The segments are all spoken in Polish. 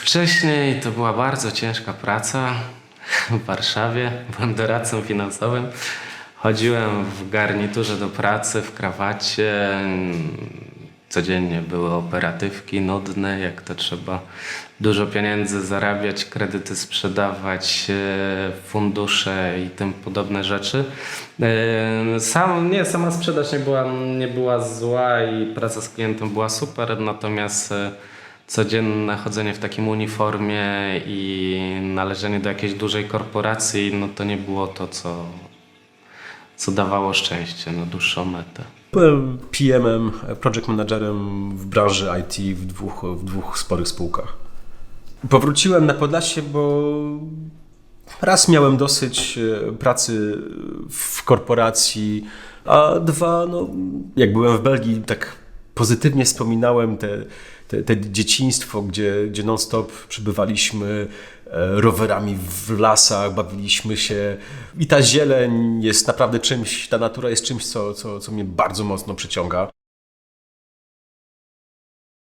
Wcześniej to była bardzo ciężka praca w Warszawie. Byłem doradcą finansowym. Chodziłem w garniturze do pracy, w krawacie. Codziennie były operatywki nudne, jak to trzeba dużo pieniędzy zarabiać, kredyty sprzedawać, e, fundusze i tym podobne rzeczy. E, Sam, nie, sama sprzedaż nie była, nie była zła i praca z klientem była super, natomiast e, codzienne chodzenie w takim uniformie i należenie do jakiejś dużej korporacji, no to nie było to, co, co dawało szczęście na dłuższą metę. Byłem PM-em, project managerem w branży IT w dwóch, w dwóch sporych spółkach. Powróciłem na Podlasie, bo raz miałem dosyć e, pracy w korporacji, a dwa, no, jak byłem w Belgii, tak pozytywnie wspominałem te, te, te dzieciństwo, gdzie, gdzie non-stop przybywaliśmy e, rowerami w lasach, bawiliśmy się i ta zieleń jest naprawdę czymś, ta natura jest czymś, co, co, co mnie bardzo mocno przyciąga.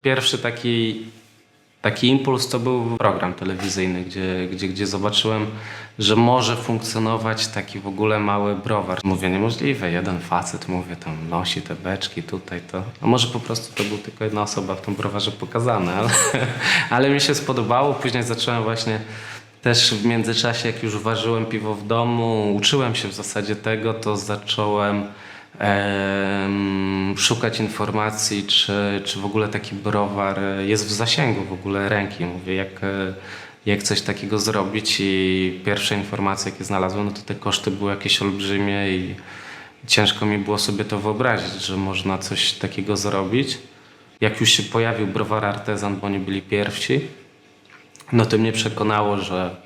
Pierwszy taki, taki impuls to był program telewizyjny, gdzie, gdzie, gdzie zobaczyłem, że może funkcjonować taki w ogóle mały browar. Mówię, niemożliwe, jeden facet, mówię, tam nosi te beczki tutaj, to... A może po prostu to był tylko jedna osoba w tym browarze pokazana, ale, ale mi się spodobało. Później zacząłem właśnie też w międzyczasie, jak już ważyłem piwo w domu, uczyłem się w zasadzie tego, to zacząłem em, szukać informacji, czy, czy w ogóle taki browar jest w zasięgu w ogóle ręki. Mówię, jak, jak coś takiego zrobić i pierwsze informacje, jakie znalazłem, no to te koszty były jakieś olbrzymie i ciężko mi było sobie to wyobrazić, że można coś takiego zrobić. Jak już się pojawił browar artezan, bo oni byli pierwsi, no to mnie przekonało, że,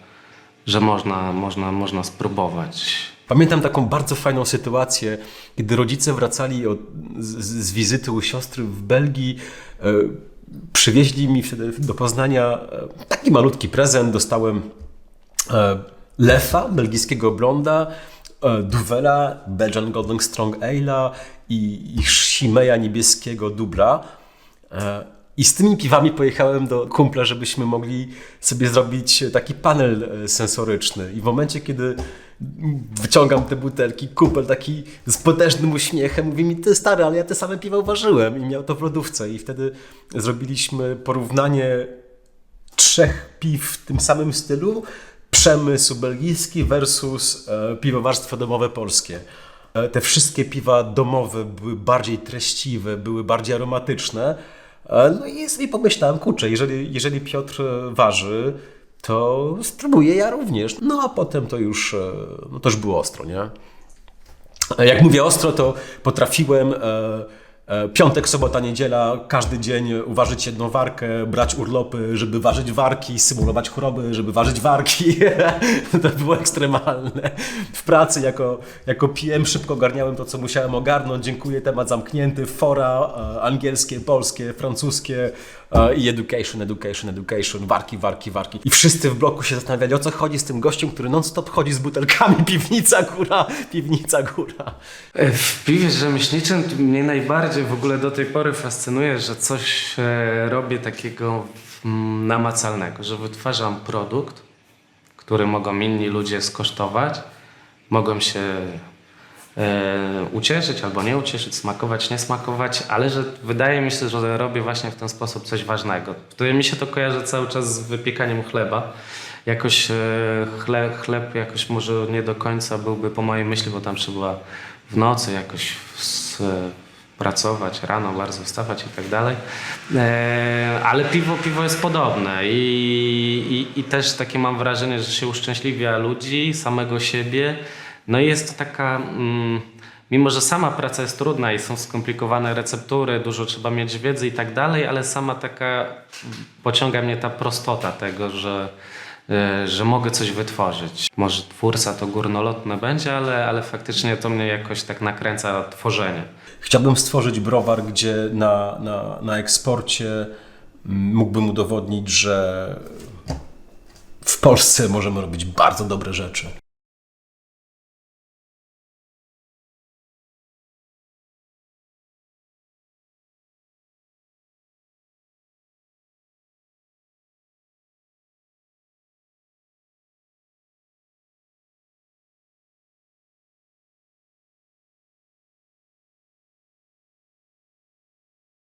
że można, można, można spróbować. Pamiętam taką bardzo fajną sytuację, kiedy rodzice wracali od, z, z wizyty u siostry w Belgii. E, przywieźli mi wtedy do Poznania e, taki malutki prezent. Dostałem e, lefa, belgijskiego blonda, e, Duwela, Belgian Golden Strong Ale'a i, i Chimeja niebieskiego dubla. E, I z tymi piwami pojechałem do kumpla, żebyśmy mogli sobie zrobić taki panel e, sensoryczny. I w momencie, kiedy wyciągam te butelki, kumpel taki z potężnym uśmiechem mówi mi, ty stary, ale ja te same piwa uważyłem i miał to w lodówce. I wtedy zrobiliśmy porównanie trzech piw w tym samym stylu. Przemysł belgijski versus e, piwowarstwo domowe polskie. E, Te wszystkie piwa domowe były bardziej treściwe, były bardziej aromatyczne. E, No i sobie pomyślałem, kurczę, jeżeli, jeżeli Piotr e, waży, to spróbuję ja również. No a potem to już, e, no to już było ostro, nie? Jak mówię ostro, to potrafiłem e, piątek, sobota, niedziela, każdy dzień uważyć jedną warkę, brać urlopy, żeby ważyć warki, symulować choroby, żeby ważyć warki. to było ekstremalne. W pracy jako, jako PM szybko ogarniałem to, co musiałem ogarnąć. Dziękuję, temat zamknięty. Fora e, angielskie, polskie, francuskie e, i education, education, education, warki, warki, warki. I wszyscy w bloku się zastanawiali, o co chodzi z tym gościem, który non-stop chodzi z butelkami, piwnica góra, piwnica góra. E, W piwie rzemieślniczym mnie najbardziej w ogóle do tej pory fascynuje, że coś robię takiego mm, namacalnego, że wytwarzam produkt, który mogą inni ludzie skosztować, mogą się e, ucieszyć albo nie ucieszyć, smakować, nie smakować, ale że wydaje mi się, że robię właśnie w ten sposób coś ważnego. To mi się to kojarzy cały czas z wypiekaniem chleba. Jakoś e, chle, chleb jakoś może nie do końca byłby po mojej myśli, bo tam trzeba w nocy jakoś s- pracować, rano bardzo wstawać i tak dalej. E, ale piwo, piwo jest podobne I, i, i też takie mam wrażenie, że się uszczęśliwia ludzi, samego siebie. No i jest to taka, mm, mimo że sama praca jest trudna i są skomplikowane receptury, dużo trzeba mieć wiedzy i tak dalej, ale sama taka, pociąga mnie ta prostota tego, że, że mogę coś wytworzyć. Może twórca to górnolotne będzie, ale, ale faktycznie to mnie jakoś tak nakręca tworzenie. Chciałbym stworzyć browar, gdzie na, na, na eksporcie mógłbym udowodnić, że w Polsce możemy robić bardzo dobre rzeczy.